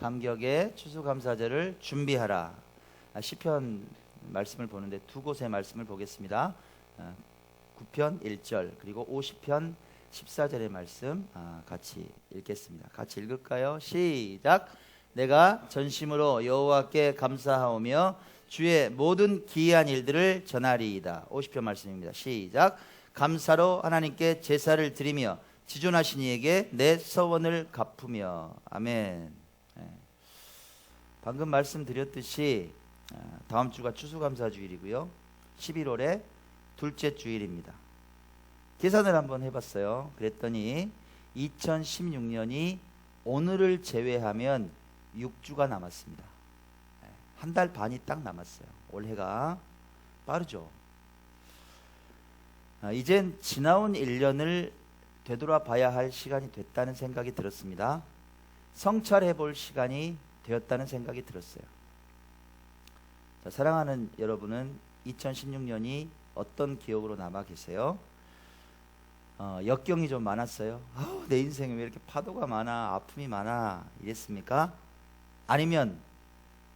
감격의 추수감사절을 준비하라. 아, 시편 말씀을 보는데 두 곳의 말씀을 보겠습니다. 아, 9편 1절 그리고 50편 14절의 말씀 아, 같이 읽겠습니다. 같이 읽을까요? 시작. 내가 전심으로 여호와께 감사하오며 주의 모든 기이한 일들을 전하리이다. 50편 말씀입니다. 시작. 감사로 하나님께 제사를 드리며 지존하신 이에게 내 서원을 갚으며 아멘. 예. 방금 말씀드렸듯이 아, 다음 주가 추수감사 주일이고요. 11월에 둘째 주일입니다. 계산을 한번 해봤어요. 그랬더니 2016년이 오늘을 제외하면 6주가 남았습니다. 한 달 반이 딱 남았어요. 올해가 빠르죠. 아, 이젠 지나온 1년을 되돌아봐야 할 시간이 됐다는 생각이 들었습니다. 성찰해 볼 시간이 되었다는 생각이 들었어요. 자, 사랑하는 여러분은 2016년이 어떤 기억으로 남아 계세요? 어, 역경이 좀 많았어요. 아우, 내 인생에 왜 이렇게 파도가 많아, 아픔이 많아, 이랬습니까? 아니면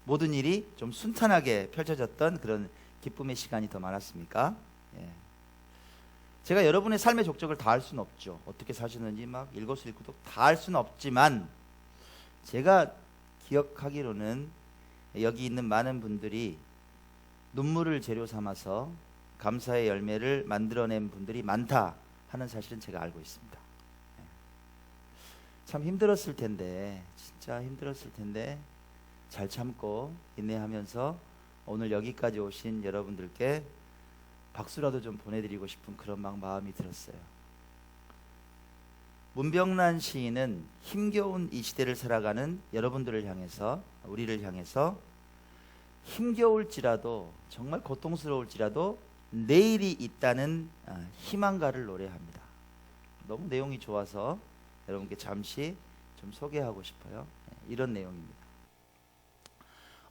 모든 일이 좀 순탄하게 펼쳐졌던 그런 기쁨의 시간이 더 많았습니까? 예. 제가 여러분의 삶의 족적을 다 알 수는 없죠. 어떻게 사시는지 막 일거수일투족 다 알 수는 없지만 제가 기억하기로는 여기 있는 많은 분들이 눈물을 재료 삼아서 감사의 열매를 만들어낸 분들이 많다 하는 사실은 제가 알고 있습니다. 예. 참 힘들었을 텐데 진짜 힘들었을 텐데 잘 참고 인내하면서 오늘 여기까지 오신 여러분들께 박수라도 좀 보내드리고 싶은 그런 막 마음이 들었어요. 문병란 시인은 힘겨운 이 시대를 살아가는 여러분들을 향해서 우리를 향해서 힘겨울지라도 정말 고통스러울지라도 내일이 있다는 아, 희망가를 노래합니다. 너무 내용이 좋아서 여러분께 잠시 좀 소개하고 싶어요. 네, 이런 내용입니다.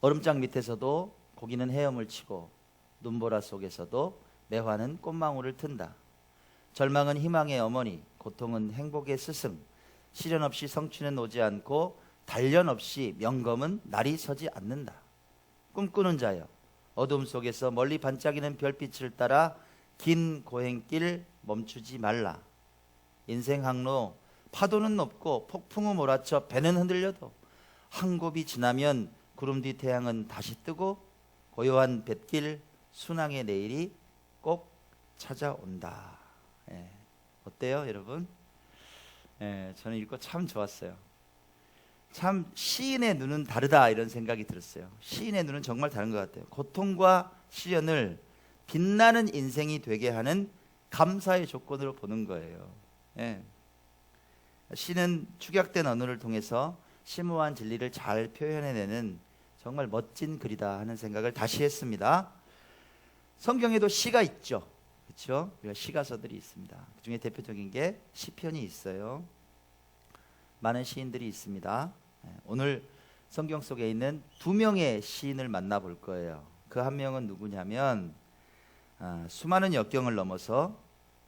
얼음장 밑에서도 고기는 헤엄을 치고 눈보라 속에서도 매화는 꽃망울을 튼다. 절망은 희망의 어머니, 고통은 행복의 스승. 시련 없이 성취는 오지 않고 단련 없이 명검은 날이 서지 않는다. 꿈꾸는 자여, 어둠 속에서 멀리 반짝이는 별빛을 따라 긴 고행길 멈추지 말라. 인생 항로 파도는 높고 폭풍우 몰아쳐 배는 흔들려도 한 곱이 지나면 구름 뒤 태양은 다시 뜨고 고요한 뱃길 순항의 내일이 꼭 찾아온다. 예. 어때요, 여러분? 예, 저는 읽고 참 좋았어요. 참 시인의 눈은 다르다 이런 생각이 들었어요. 시인의 눈은 정말 다른 것 같아요. 고통과 시련을 빛나는 인생이 되게 하는 감사의 조건으로 보는 거예요. 예. 시는 축약된 언어를 통해서 심오한 진리를 잘 표현해내는 정말 멋진 글이다 하는 생각을 다시 했습니다. 성경에도 시가 있죠. 그렇죠? 우리가 시가서들이 있습니다. 그 중에 대표적인 게 시편이 있어요. 많은 시인들이 있습니다. 예, 오늘 성경 속에 있는 두 명의 시인을 만나볼 거예요. 그 한 명은 누구냐면 아, 수많은 역경을 넘어서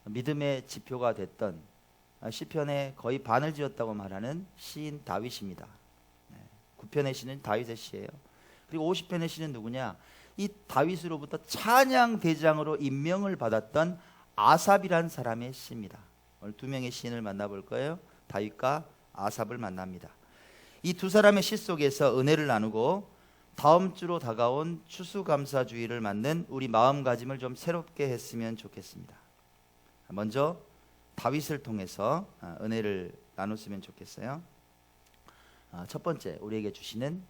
믿음의 지표가 됐던 아, 시편의 거의 반을 지었다고 말하는 시인 다윗입니다. 9편의 시는 다윗의 시예요. 그리고 50편의 시는 누구냐? 이 다윗으로부터 찬양 대장으로 임명을 받았던 아삽이란 사람의 시입니다. 오늘 두 명의 시인을 만나볼 거예요. 다윗과 아삽을 만납니다. 이 두 사람의 시 속에서 은혜를 나누고 다음 주로 다가온 추수감사주의를 맞는 우리 마음가짐을 좀 새롭게 했으면 좋겠습니다. 먼저 다윗을 통해서 아, 은혜를 나눴으면 좋겠어요. 아, 첫 번째 우리에게 주시는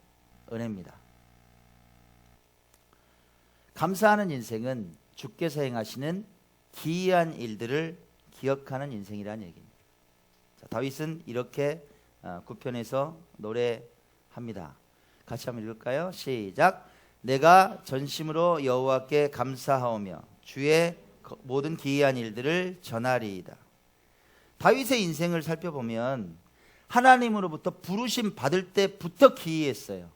은혜입니다. 감사하는 인생은 주께서 행하시는 기이한 일들을 기억하는 인생이라는 얘기입니다. 자, 다윗은 이렇게 어, 구편에서 노래합니다. 같이 한번 읽을까요? 시작. 내가 전심으로 여호와께 감사하오며 주의 모든 기이한 일들을 전하리이다. 다윗의 인생을 살펴보면 하나님으로부터 부르심 받을 때부터 기이했어요.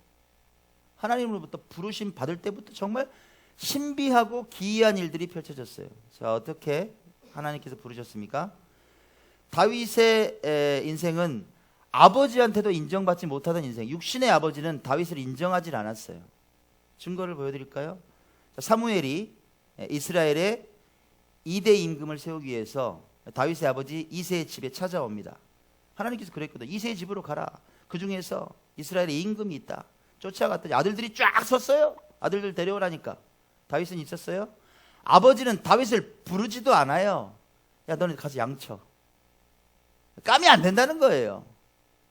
하나님으로부터 부르심 받을 때부터 정말 신비하고 기이한 일들이 펼쳐졌어요. 자, 어떻게 하나님께서 부르셨습니까? 다윗의 인생은 아버지한테도 인정받지 못하던 인생. 육신의 아버지는 다윗을 인정하지 않았어요. 증거를 보여드릴까요? 자, 사무엘이 이스라엘의 2대 임금을 세우기 위해서 다윗의 아버지 이세의 집에 찾아옵니다. 하나님께서 그랬거든. 이세의 집으로 가라. 그 중에서 이스라엘의 임금이 있다. 쫓아갔더니 아들들이 쫙 섰어요. 아들들 데려오라니까. 다윗은 있었어요? 아버지는 다윗을 부르지도 않아요. 야, 너네 가서 양쳐. 까면 안 된다는 거예요.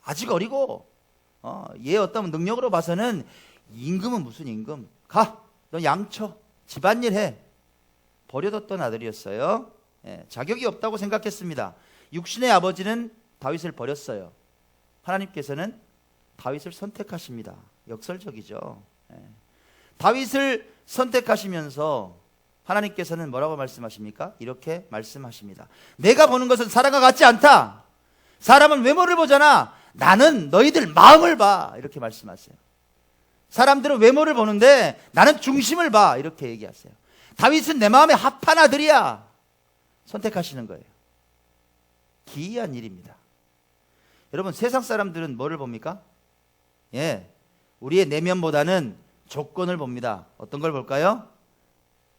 아직 어리고, 어, 얘 어떤 능력으로 봐서는 임금은 무슨 임금? 가! 너 양쳐. 집안일 해. 버려뒀던 아들이었어요. 예, 자격이 없다고 생각했습니다. 육신의 아버지는 다윗을 버렸어요. 하나님께서는 다윗을 선택하십니다. 역설적이죠. 예. 다윗을 선택하시면서 하나님께서는 뭐라고 말씀하십니까? 이렇게 말씀하십니다. 내가 보는 것은 사람과 같지 않다. 사람은 외모를 보잖아. 나는 너희들 마음을 봐. 이렇게 말씀하세요. 사람들은 외모를 보는데 나는 중심을 봐. 이렇게 얘기하세요. 다윗은 내 마음에 합한 아들이야. 선택하시는 거예요. 기이한 일입니다. 여러분, 세상 사람들은 뭐를 봅니까? 예. 우리의 내면보다는 조건을 봅니다. 어떤 걸 볼까요?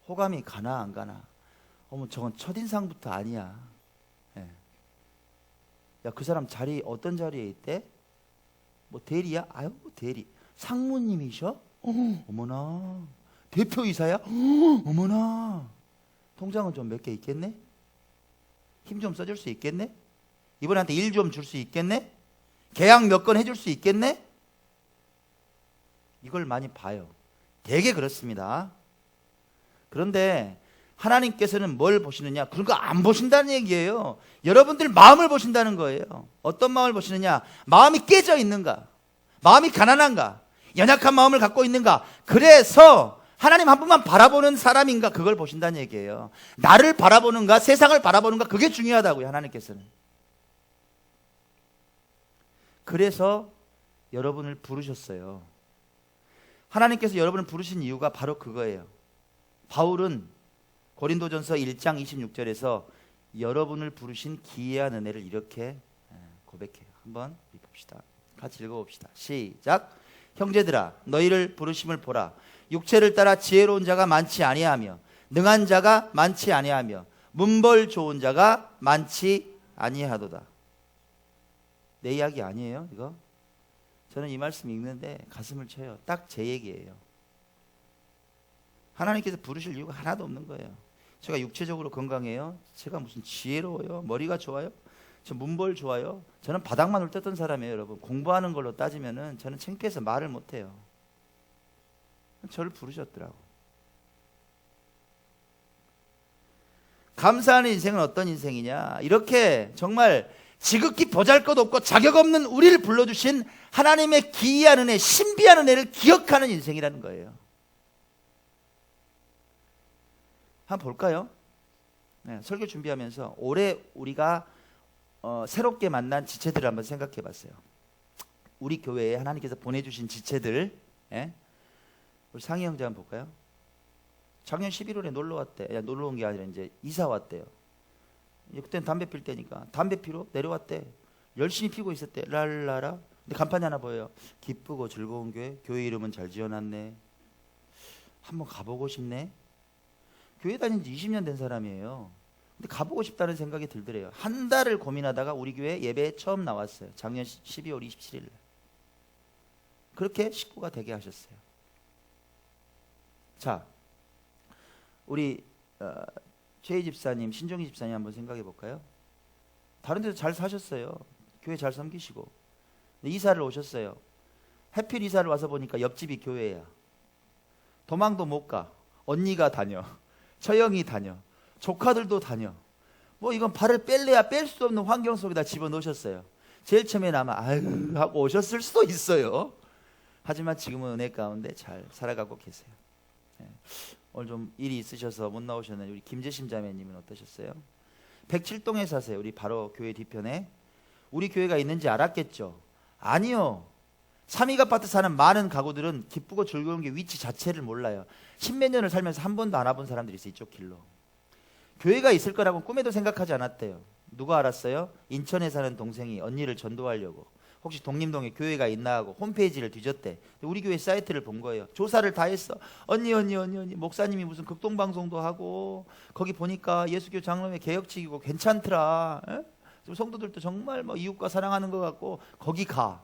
호감이 가나 안 가나. 어머, 저건 첫인상부터 아니야. 예. 야, 그 사람 자리 어떤 자리에 있대? 뭐 대리야? 아유, 대리. 상무님이셔? 어, 어머나. 대표이사야? 어, 어머나. 통장은 좀 몇 개 있겠네? 힘 좀 써줄 수 있겠네? 이분한테 일 좀 줄 수 있겠네? 계약 몇 건 해줄 수 있겠네? 이걸 많이 봐요. 되게 그렇습니다. 그런데 하나님께서는 뭘 보시느냐? 그런 거 안 보신다는 얘기예요. 여러분들 마음을 보신다는 거예요. 어떤 마음을 보시느냐? 마음이 깨져 있는가? 마음이 가난한가? 연약한 마음을 갖고 있는가? 그래서 하나님 한 분만 바라보는 사람인가? 그걸 보신다는 얘기예요. 나를 바라보는가? 세상을 바라보는가? 그게 중요하다고요, 하나님께서는. 그래서 여러분을 부르셨어요. 하나님께서 여러분을 부르신 이유가 바로 그거예요. 바울은 고린도전서 1장 26절에서 여러분을 부르신 기이한 은혜를 이렇게 예, 고백해요. 한번 봅시다. 같이 읽어봅시다. 시작. 형제들아, 너희를 부르심을 보라. 육체를 따라 지혜로운 자가 많지 아니하며 능한 자가 많지 아니하며 문벌 좋은 자가 많지 아니하도다. 내 이야기 아니에요, 이거? 저는 이 말씀 읽는데 가슴을 쳐요. 딱 제 얘기예요. 하나님께서 부르실 이유가 하나도 없는 거예요. 제가 육체적으로 건강해요. 제가 무슨 지혜로워요. 머리가 좋아요. 저 문벌 좋아요. 저는 바닥만 훑었던 사람이에요, 여러분. 공부하는 걸로 따지면은 저는 창피해서 말을 못 해요. 저를 부르셨더라고. 감사하는 인생은 어떤 인생이냐? 이렇게 정말 지극히 보잘것없고 자격 없는 우리를 불러주신 하나님의 기이한 은혜, 신비한 은혜를 기억하는 인생이라는 거예요. 한번 볼까요? 네, 설교 준비하면서 올해 우리가 어, 새롭게 만난 지체들을 한번 생각해 봤어요. 우리 교회에 하나님께서 보내주신 지체들, 예? 우리 상희 형제 한번 볼까요? 작년 11월에 놀러 왔대. 야, 놀러 온 게 아니라 이제 이사 왔대요. 그때는 담배 필 때니까 담배 피러 내려왔대. 열심히 피고 있었대. 랄라라. 근데 간판이 하나 보여요. 기쁘고 즐거운 교회. 교회 이름은 잘 지어놨네. 한번 가보고 싶네. 교회 다닌 지 20년 된 사람이에요. 근데 가보고 싶다는 생각이 들더래요. 한 달을 고민하다가 우리 교회 예배에 처음 나왔어요. 작년 12월 27일 날. 그렇게 식구가 되게 하셨어요. 자, 우리 어, 최희 집사님, 신종희 집사님 한번 생각해 볼까요? 다른 데서 잘 사셨어요. 교회 잘 섬기시고. 이사를 오셨어요. 해필 이사를 와서 보니까 옆집이 교회야. 도망도 못 가. 언니가 다녀. 처형이 다녀. 조카들도 다녀. 뭐 이건 발을 뺄래야 뺄 수 없는 환경 속에다 집어넣으셨어요. 제일 처음에 아마 아유 하고 오셨을 수도 있어요. 하지만 지금은 은혜 가운데 잘 살아가고 계세요. 네. 오늘 좀 일이 있으셔서 못 나오셨는데 우리 김재심 자매님은 어떠셨어요? 107동에 사세요. 우리 바로 교회 뒤편에. 우리 교회가 있는지 알았겠죠? 아니요. 삼익 아파트 사는 많은 가구들은 기쁘고 즐거운 게 위치 자체를 몰라요. 십몇 년을 살면서 한 번도 안 와본 사람들이 있어요. 이쪽 길로. 교회가 있을 거라고 꿈에도 생각하지 않았대요. 누가 알았어요? 인천에 사는 동생이 언니를 전도하려고 혹시 독림동에 교회가 있나 하고 홈페이지를 뒤졌대. 우리 교회 사이트를 본 거예요. 조사를 다 했어. 언니 언니 언니 언니 목사님이 무슨 극동 방송도 하고 거기 보니까 예수교 장로회 개혁직이고 괜찮더라. 에? 성도들도 정말 뭐 이웃과 사랑하는 것 같고 거기 가.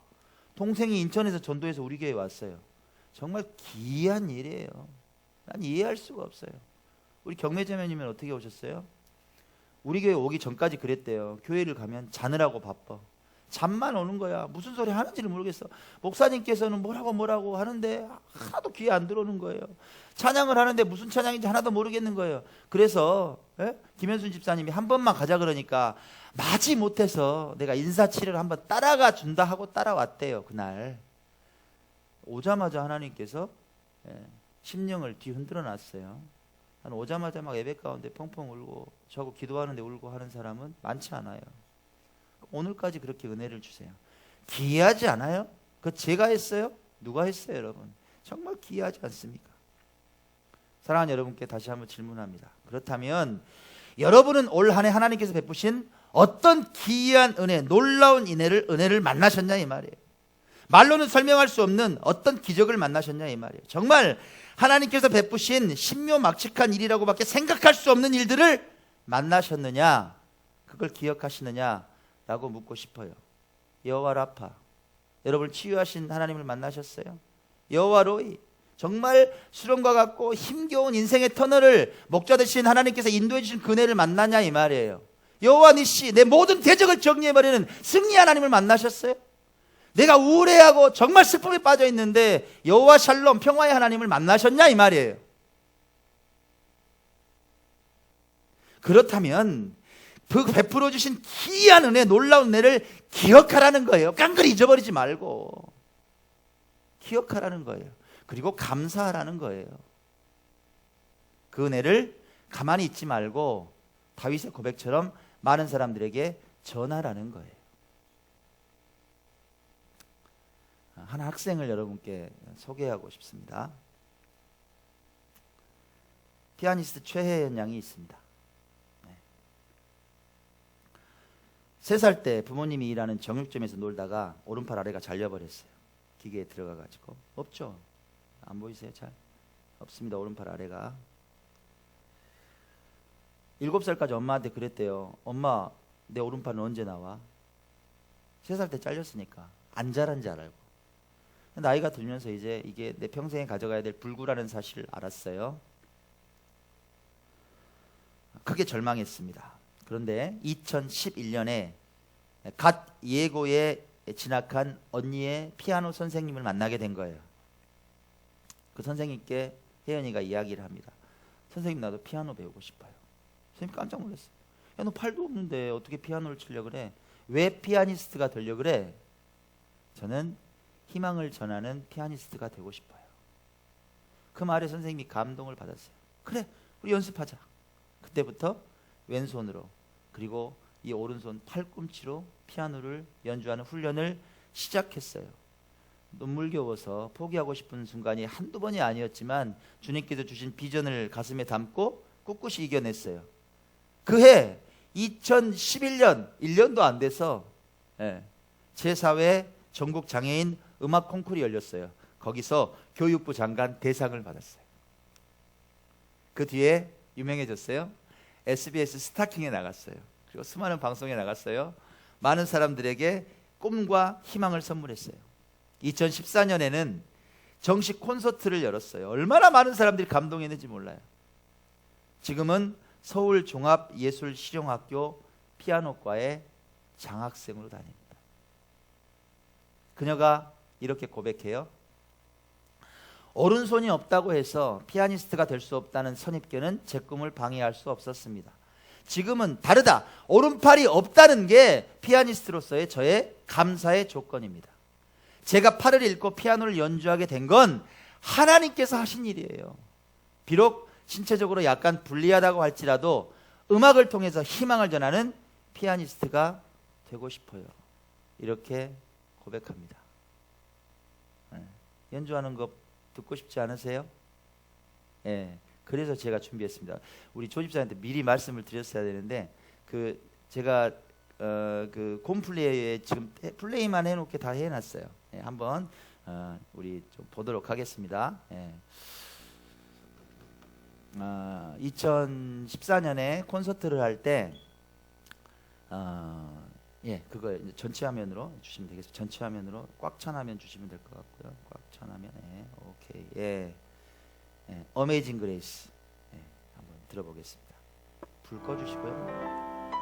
동생이 인천에서 전도해서 우리 교회 왔어요. 정말 기이한 일이에요. 난 이해할 수가 없어요. 우리 경매자매님은 어떻게 오셨어요? 우리 교회 오기 전까지 그랬대요. 교회를 가면 자느라고 바빠. 잠만 오는 거야. 무슨 소리 하는지를 모르겠어. 목사님께서는 뭐라고 뭐라고 하는데 하나도 귀에 안 들어오는 거예요. 찬양을 하는데 무슨 찬양인지 하나도 모르겠는 거예요. 그래서 예? 김현순 집사님이 한 번만 가자 그러니까 마지 못해서 내가 인사치레를 한번 따라가 준다 하고 따라왔대요. 그날 오자마자 하나님께서 예, 심령을 뒤흔들어 놨어요. 한 오자마자 막 예배 가운데 펑펑 울고 저하고 기도하는데 울고 하는 사람은 많지 않아요. 오늘까지 그렇게 은혜를 주세요. 기이하지 않아요? 그 제가 했어요? 누가 했어요, 여러분? 정말 기이하지 않습니까? 사랑하는 여러분께 다시 한번 질문합니다. 그렇다면 여러분은 올 한해 하나님께서 베푸신 어떤 기이한 은혜, 놀라운 은혜를 은혜를 만나셨냐 이 말이에요. 말로는 설명할 수 없는 어떤 기적을 만나셨냐 이 말이에요. 정말 하나님께서 베푸신 신묘막측한 일이라고밖에 생각할 수 없는 일들을 만나셨느냐? 그걸 기억하시느냐 라고 묻고 싶어요. 여호와 라파, 여러분을 치유하신 하나님을 만나셨어요? 여호와 로이, 정말 수련과 같고 힘겨운 인생의 터널을 목자 되신 하나님께서 인도해 주신 그네를 만나냐 이 말이에요. 여호와 니시, 내 모든 대적을 정리해 버리는 승리 하나님을 만나셨어요? 내가 우울해하고 정말 슬픔에 빠져 있는데 여호와 샬롬 평화의 하나님을 만나셨냐 이 말이에요. 그렇다면 그 베풀어 주신 기이한 은혜, 놀라운 은혜를 기억하라는 거예요. 깡그리 잊어버리지 말고 기억하라는 거예요. 그리고 감사하라는 거예요. 그 은혜를 가만히 있지 말고 다윗의 고백처럼 많은 사람들에게 전하라는 거예요. 한 학생을 여러분께 소개하고 싶습니다. 피아니스트 최혜연 양이 있습니다. 세 살 때 부모님이 일하는 정육점에서 놀다가 오른팔 아래가 잘려버렸어요. 기계에 들어가가지고 없죠. 안 보이세요? 잘 없습니다. 오른팔 아래가 일곱 살까지 엄마한테 그랬대요. 엄마 내 오른팔은 언제 나와? 세 살 때 잘렸으니까 안 자란 줄 알고 나이가 들면서 이제 이게 내 평생에 가져가야 될 불구라는 사실을 알았어요. 크게 절망했습니다. 그런데 2011년에 갓 예고에 진학한 언니의 피아노 선생님을 만나게 된 거예요. 그 선생님께 혜연이가 이야기를 합니다. 선생님 나도 피아노 배우고 싶어요. 선생님 깜짝 놀랐어요. 야 너 팔도 없는데 어떻게 피아노를 치려 그래? 왜 피아니스트가 되려 그래? 저는 희망을 전하는 피아니스트가 되고 싶어요. 그 말에 선생님이 감동을 받았어요. 그래, 우리 연습하자. 그때부터 왼손으로 그리고 이 오른손 팔꿈치로 피아노를 연주하는 훈련을 시작했어요. 눈물겨워서 포기하고 싶은 순간이 한두 번이 아니었지만 주님께서 주신 비전을 가슴에 담고 꿋꿋이 이겨냈어요. 그해 2011년 1년도 안 돼서 예, 제4회 전국 장애인 음악 콩쿠르이 열렸어요. 거기서 교육부 장관 대상을 받았어요. 그 뒤에 유명해졌어요. SBS 스타킹에 나갔어요. 그리고 수많은 방송에 나갔어요. 많은 사람들에게 꿈과 희망을 선물했어요. 2014년에는 정식 콘서트를 열었어요. 얼마나 많은 사람들이 감동했는지 몰라요. 지금은 서울 종합예술실용학교 피아노과의 장학생으로 다닙니다. 그녀가 이렇게 고백해요. 오른손이 없다고 해서 피아니스트가 될 수 없다는 선입견은 제 꿈을 방해할 수 없었습니다. 지금은 다르다. 오른팔이 없다는 게 피아니스트로서의 저의 감사의 조건입니다. 제가 팔을 잃고 피아노를 연주하게 된 건 하나님께서 하신 일이에요. 비록 신체적으로 약간 불리하다고 할지라도 음악을 통해서 희망을 전하는 피아니스트가 되고 싶어요. 이렇게 고백합니다. 네. 연주하는 거 듣고 싶지 않으세요? 예. 네. 그래서 제가 준비했습니다. 우리 조집사한테 미리 말씀을 드렸어야 되는데 그 제가 어, 그 곰플레이에 지금 해- 플레이만 해놓게 다 해놨어요. 예, 한번 어, 우리 좀 보도록 하겠습니다. 예. 아, 2014년에 콘서트를 할 때, 어, 예, 그거 전체 화면으로 주시면 되겠습니다. 전체 화면으로 꽉 찬 화면 주시면 될 것 같고요. 꽉 찬 화면, 예, 오케이, 예, 예, 어메이징 그레이스, 예, 한번 들어보겠습니다. 불 꺼주시고요.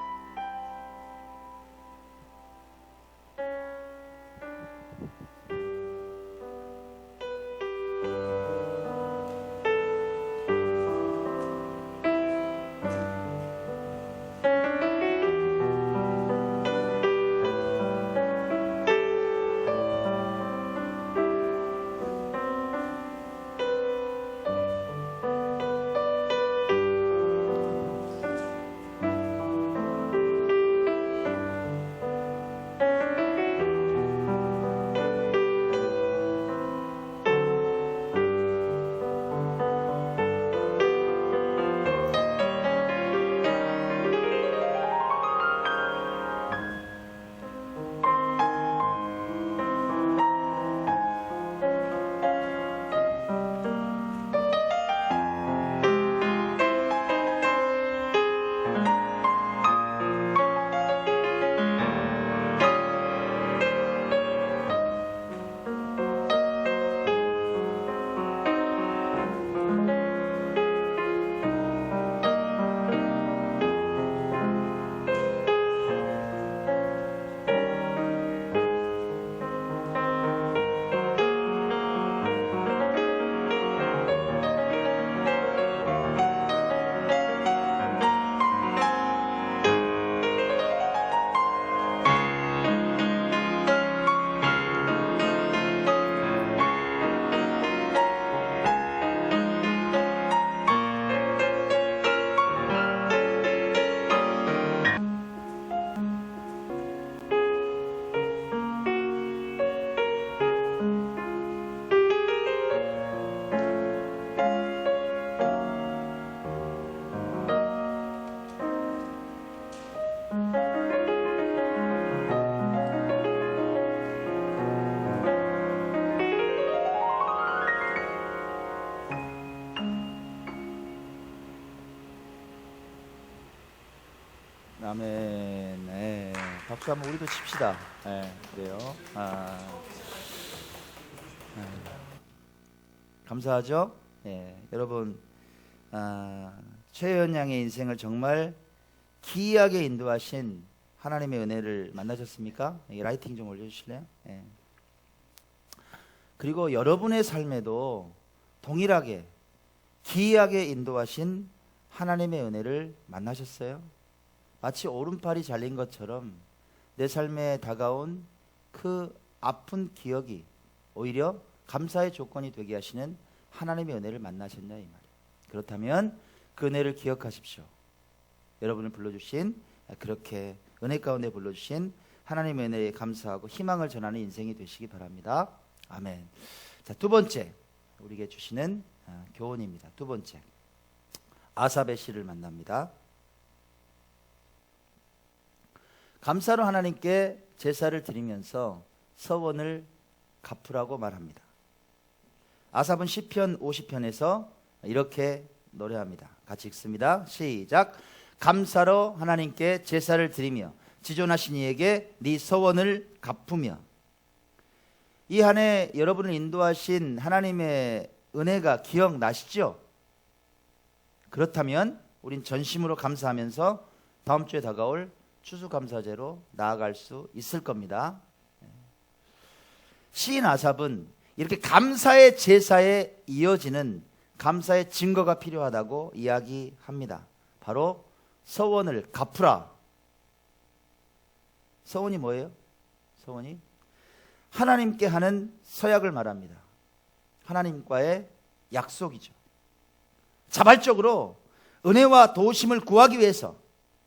아멘. 네. 박수 한번 우리도 칩시다. 네, 그래요. 아, 아, 감사하죠? 네, 여러분, 아, 최연 양의 인생을 정말 기이하게 인도하신 하나님의 은혜를 만나셨습니까? 이 라이팅 좀 올려주실래요? 네. 그리고 여러분의 삶에도 동일하게 기이하게 인도하신 하나님의 은혜를 만나셨어요? 마치 오른팔이 잘린 것처럼 내 삶에 다가온 그 아픈 기억이 오히려 감사의 조건이 되게 하시는 하나님의 은혜를 만나셨냐 이 말이에요. 그렇다면 그 은혜를 기억하십시오. 여러분을 불러주신 그렇게 은혜 가운데 불러주신 하나님의 은혜에 감사하고 희망을 전하는 인생이 되시기 바랍니다. 아멘. 자, 두 번째 우리에게 주시는 아, 교훈입니다. 두 번째 아사베 씨를 만납니다. 감사로 하나님께 제사를 드리면서 서원을 갚으라고 말합니다. 아삽은 시편 50편에서 이렇게 노래합니다. 같이 읽습니다. 시작. 감사로 하나님께 제사를 드리며 지존하신 이에게 네 서원을 갚으며 이 한 해 여러분을 인도하신 하나님의 은혜가 기억나시죠? 그렇다면 우린 전심으로 감사하면서 다음 주에 다가올 추수감사제로 나아갈 수 있을 겁니다. 시인 아삽은 이렇게 감사의 제사에 이어지는 감사의 증거가 필요하다고 이야기합니다. 바로 서원을 갚으라. 서원이 뭐예요? 서원이 하나님께 하는 서약을 말합니다. 하나님과의 약속이죠. 자발적으로 은혜와 도우심을 구하기 위해서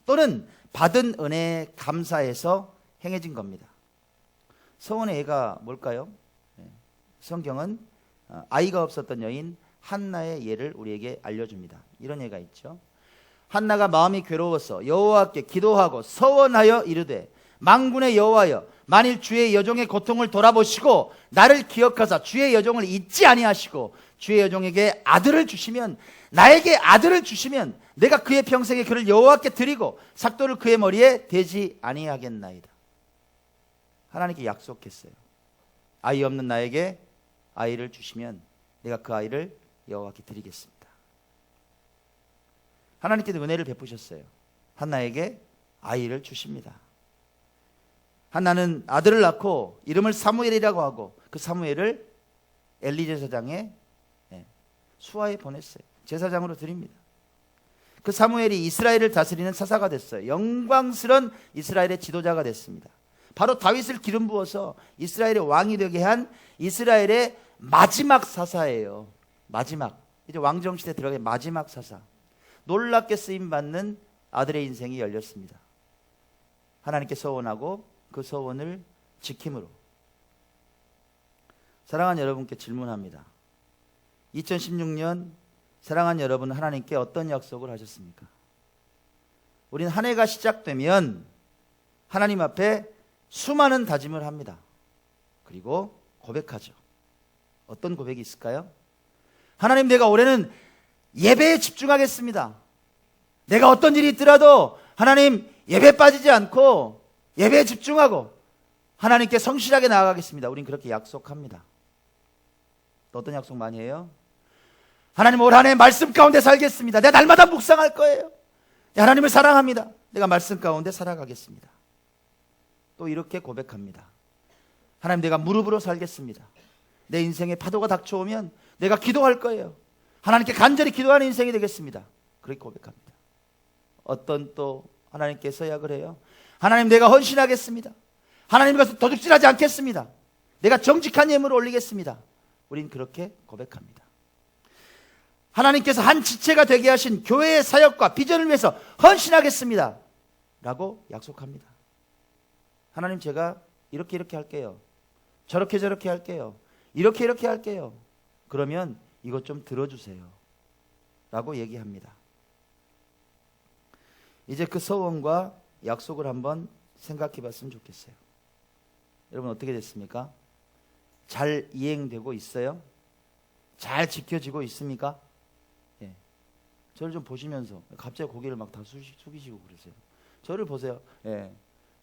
또는 받은 은혜에 감사해서 행해진 겁니다. 서원의 예가 뭘까요? 네. 성경은 어, 아이가 없었던 여인 한나의 예를 우리에게 알려줍니다. 이런 예가 있죠. 한나가 마음이 괴로워서 여호와께 기도하고 서원하여 이르되 망군의 여호와여 만일 주의 여종의 고통을 돌아보시고 나를 기억하사 주의 여종을 잊지 아니하시고 주의 여종에게 아들을 주시면 나에게 아들을 주시면 내가 그의 평생에 그를 여호와께 드리고 삭도를 그의 머리에 대지 아니하겠나이다. 하나님께 약속했어요. 아이 없는 나에게 아이를 주시면 내가 그 아이를 여호와께 드리겠습니다. 하나님께서 은혜를 베푸셨어요. 한나에게 아이를 주십니다. 한나는 아들을 낳고 이름을 사무엘이라고 하고 그 사무엘을 엘리 제사장의 예, 수하에 보냈어요. 제사장으로 드립니다. 그 사무엘이 이스라엘을 다스리는 사사가 됐어요. 영광스런 이스라엘의 지도자가 됐습니다. 바로 다윗을 기름 부어서 이스라엘의 왕이 되게 한 이스라엘의 마지막 사사예요. 마지막. 이제 왕정 시대 들어가게 마지막 사사. 놀랍게 쓰임 받는 아들의 인생이 열렸습니다. 하나님께 서원하고 그 서원을 지킴으로. 사랑하는 여러분께 질문합니다. 2016년 사랑하는 여러분 하나님께 어떤 약속을 하셨습니까? 우리는 한 해가 시작되면 하나님 앞에 수많은 다짐을 합니다. 그리고 고백하죠. 어떤 고백이 있을까요? 하나님 내가 올해는 예배에 집중하겠습니다. 내가 어떤 일이 있더라도 하나님 예배 빠지지 않고 예배에 집중하고 하나님께 성실하게 나아가겠습니다. 우린 그렇게 약속합니다. 또 어떤 약속 많이 해요? 하나님 올 한해 말씀 가운데 살겠습니다. 내가 날마다 묵상할 거예요. 하나님을 사랑합니다. 내가 말씀 가운데 살아가겠습니다. 또 이렇게 고백합니다. 하나님 내가 무릎으로 살겠습니다. 내 인생에 파도가 닥쳐오면 내가 기도할 거예요. 하나님께 간절히 기도하는 인생이 되겠습니다. 그렇게 고백합니다. 어떤 또 하나님께 서 약을 해요. 하나님 내가 헌신하겠습니다. 하나님 것을 도둑질하지 않겠습니다. 내가 정직한 예물을 올리겠습니다. 우린 그렇게 고백합니다. 하나님께서 한 지체가 되게 하신 교회의 사역과 비전을 위해서 헌신하겠습니다. 라고 약속합니다. 하나님 제가 이렇게 이렇게 할게요. 저렇게 저렇게 할게요. 이렇게 이렇게 할게요. 그러면 이것 좀 들어주세요. 라고 얘기합니다. 이제 그 서원과 약속을 한번 생각해 봤으면 좋겠어요. 여러분 어떻게 됐습니까? 잘 이행되고 있어요? 잘 지켜지고 있습니까? 예. 저를 좀 보시면서 갑자기 고개를 막 다 숙이시고 그러세요. 저를 보세요. 예.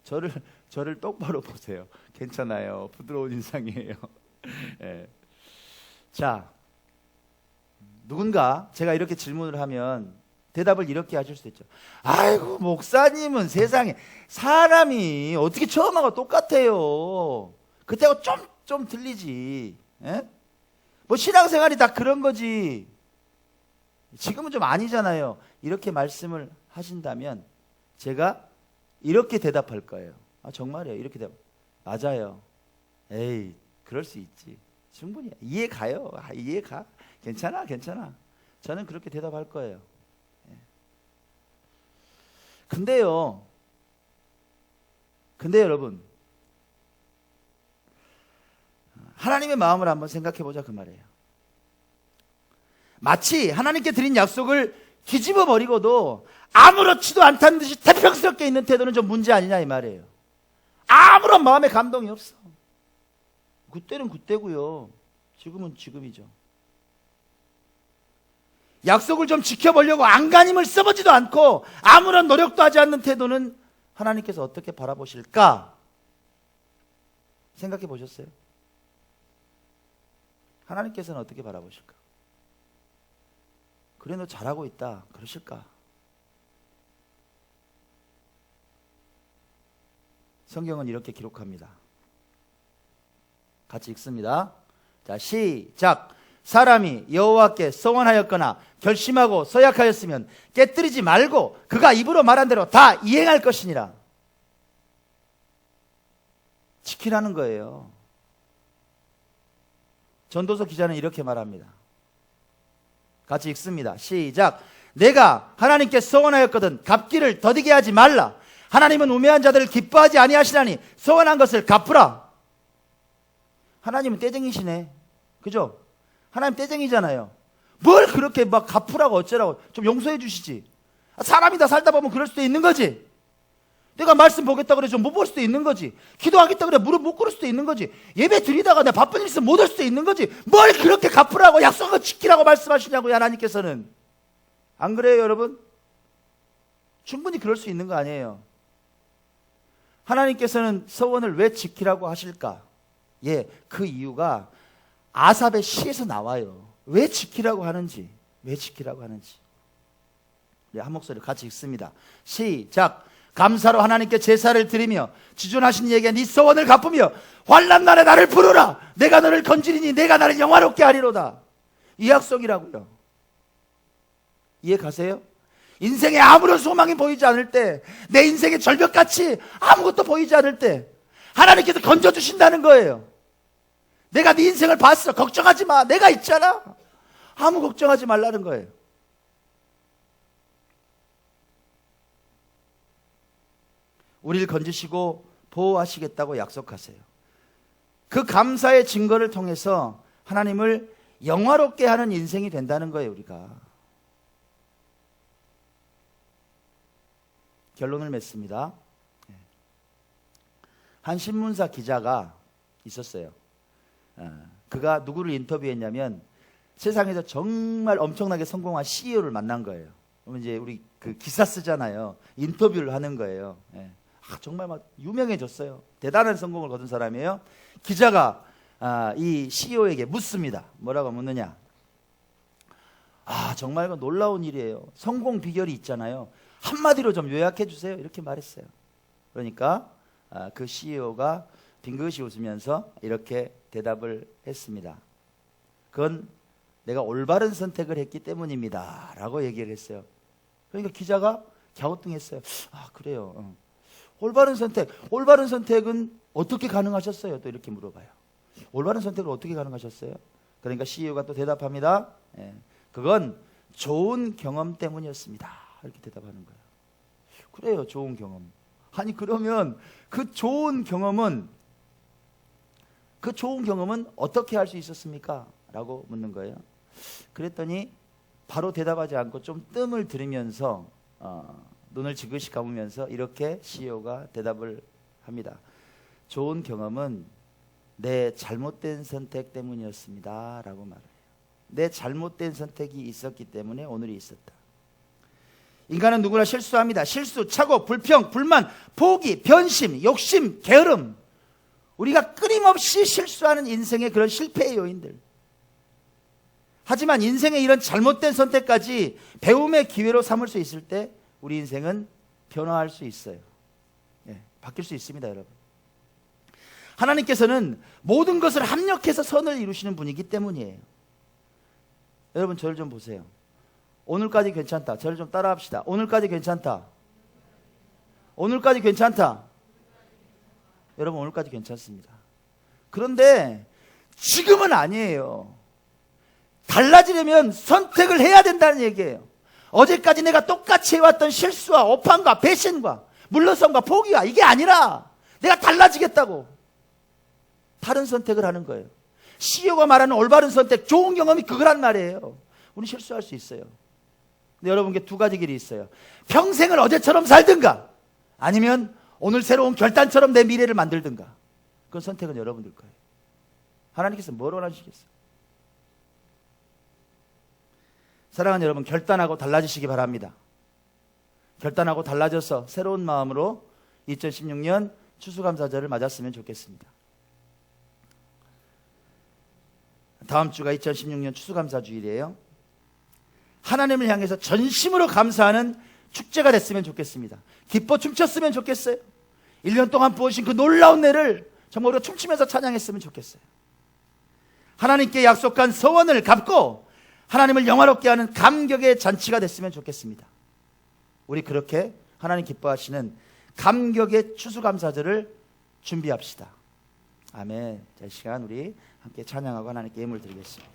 저를 저를 똑바로 보세요. 괜찮아요. 부드러운 인상이에요. 예. 자, 누군가 제가 이렇게 질문을 하면 대답을 이렇게 하실 수 있죠. 아이고, 목사님은 세상에 사람이 어떻게 처음하고 똑같아요. 그때하고 좀, 좀 틀리지. 예? 뭐 신앙생활이 다 그런 거지. 지금은 좀 아니잖아요. 이렇게 말씀을 하신다면 제가 이렇게 대답할 거예요. 아, 정말이에요. 이렇게 대답. 맞아요. 에이, 그럴 수 있지. 충분히 이해 가요. 아, 이해 가. 괜찮아, 괜찮아. 저는 그렇게 대답할 거예요. 예. 근데요, 근데 여러분, 하나님의 마음을 한번 생각해 보자 그 말이에요. 마치 하나님께 드린 약속을 뒤집어 버리고도 아무렇지도 않다는 듯이 태평스럽게 있는 태도는 좀 문제 아니냐 이 말이에요. 아무런 마음의 감동이 없어. 그때는 그때고요. 지금은 지금이죠. 약속을 좀 지켜보려고 안간힘을 써보지도 않고 아무런 노력도 하지 않는 태도는 하나님께서 어떻게 바라보실까? 생각해 보셨어요? 하나님께서는 어떻게 바라보실까? 그래 너 잘하고 있다. 그러실까? 성경은 이렇게 기록합니다. 같이 읽습니다. 자, 시작. 사람이 여호와께 서원하였거나 결심하고 서약하였으면 깨뜨리지 말고 그가 입으로 말한 대로 다 이행할 것이니라. 지키라는 거예요. 전도서 기자는 이렇게 말합니다. 같이 읽습니다. 시작. 내가 하나님께 서원하였거든 갚기를 더디게 하지 말라. 하나님은 우매한 자들을 기뻐하지 아니하시나니 서원한 것을 갚으라. 하나님은 떼쟁이시네. 그죠? 하나님 떼쟁이잖아요. 뭘 그렇게 막 갚으라고 어쩌라고 좀 용서해 주시지. 사람이다 살다 보면 그럴 수도 있는 거지. 내가 말씀 보겠다 그래 좀 못 볼 수도 있는 거지. 기도하겠다 그래 무릎 못 꿇을 수도 있는 거지. 예배 드리다가 내가 바쁜 일 있으면 못 올 수도 있는 거지. 뭘 그렇게 갚으라고 약속을 지키라고 말씀하시냐고요 하나님께서는. 안 그래요 여러분? 충분히 그럴 수 있는 거 아니에요. 하나님께서는 서원을 왜 지키라고 하실까? 예, 그 이유가 아삽의 시에서 나와요. 왜 지키라고 하는지, 왜 지키라고 하는지. 네, 한 목소리 같이 읽습니다. 시작. 감사로 하나님께 제사를 드리며 지존하신 이에게 네 서원을 갚으며 환난 날에 나를 부르라. 내가 너를 건지리니 내가 나를 영화롭게 하리로다. 이 약속이라고요. 이해 가세요? 인생에 아무런 소망이 보이지 않을 때, 내 인생의 절벽같이 아무것도 보이지 않을 때, 하나님께서 건져주신다는 거예요. 내가 네 인생을 봤어. 걱정하지 마. 내가 있잖아. 아무 걱정하지 말라는 거예요. 우리를 건지시고 보호하시겠다고 약속하세요. 그 감사의 증거를 통해서 하나님을 영화롭게 하는 인생이 된다는 거예요, 우리가. 결론을 맺습니다. 한 신문사 기자가 있었어요. 어, 그가 누구를 인터뷰했냐면 세상에서 정말 엄청나게 성공한 CEO를 만난 거예요. 그러면 이제 우리 그 기사 쓰잖아요. 인터뷰를 하는 거예요. 예. 아, 정말 막 유명해졌어요. 대단한 성공을 거둔 사람이에요. 기자가 아, 이 CEO에게 묻습니다. 뭐라고 묻느냐? 아, 정말 놀라운 일이에요. 성공 비결이 있잖아요. 한마디로 좀 요약해 주세요. 이렇게 말했어요. 그러니까 아, 그 CEO가 빙긋이 웃으면서 이렇게 대답을 했습니다. 그건 내가 올바른 선택을 했기 때문입니다. 라고 얘기를 했어요. 그러니까 기자가 갸우뚱했어요. 아, 그래요. 어. 올바른 선택. 올바른 선택은 어떻게 가능하셨어요? 또 이렇게 물어봐요. 올바른 선택을 어떻게 가능하셨어요? 그러니까 CEO가 또 대답합니다. 예, 그건 좋은 경험 때문이었습니다. 이렇게 대답하는 거예요. 그래요, 좋은 경험. 아니, 그러면 그 좋은 경험은, 그 좋은 경험은 어떻게 할 수 있었습니까? 라고 묻는 거예요. 그랬더니 바로 대답하지 않고 좀 뜸을 들이면서, 어, 눈을 지그시 감으면서 이렇게 CEO가 대답을 합니다. 좋은 경험은 내 잘못된 선택 때문이었습니다. 라고 말해요. 내 잘못된 선택이 있었기 때문에 오늘이 있었다. 인간은 누구나 실수합니다. 실수, 착오, 불평, 불만, 포기, 변심, 욕심, 게으름. 우리가 끊임없이 실수하는 인생의 그런 실패의 요인들. 하지만 인생의 이런 잘못된 선택까지 배움의 기회로 삼을 수 있을 때 우리 인생은 변화할 수 있어요. 예, 바뀔 수 있습니다, 여러분. 하나님께서는 모든 것을 합력해서 선을 이루시는 분이기 때문이에요. 여러분, 저를 좀 보세요. 오늘까지 괜찮다. 저를 좀 따라 합시다. 오늘까지 괜찮다. 오늘까지 괜찮다. 여러분, 오늘까지 괜찮습니다. 그런데 지금은 아니에요. 달라지려면 선택을 해야 된다는 얘기예요. 어제까지 내가 똑같이 해왔던 실수와 오판과 배신과 물러섬과 포기와 이게 아니라 내가 달라지겠다고 다른 선택을 하는 거예요. CEO가 말하는 올바른 선택, 좋은 경험이 그거란 말이에요. 우리 실수할 수 있어요. 근데 여러분께 두 가지 길이 있어요. 평생을 어제처럼 살든가 아니면 오늘 새로운 결단처럼 내 미래를 만들든가. 그 선택은 여러분들 거예요. 하나님께서 뭘 원하시겠어요? 사랑하는 여러분, 결단하고 달라지시기 바랍니다. 결단하고 달라져서 새로운 마음으로 2016년 추수감사절을 맞았으면 좋겠습니다. 다음 주가 2016년 추수감사 주일이에요. 하나님을 향해서 전심으로 감사하는 축제가 됐으면 좋겠습니다. 기뻐 춤췄으면 좋겠어요. 1년 동안 부어주신 그 놀라운 내를 정말 우리가 춤추면서 찬양했으면 좋겠어요. 하나님께 약속한 서원을 갚고 하나님을 영화롭게 하는 감격의 잔치가 됐으면 좋겠습니다. 우리 그렇게 하나님 기뻐하시는 감격의 추수감사절을 준비합시다. 아멘. 자, 시간 우리 함께 찬양하고 하나님께 예물 드리겠습니다.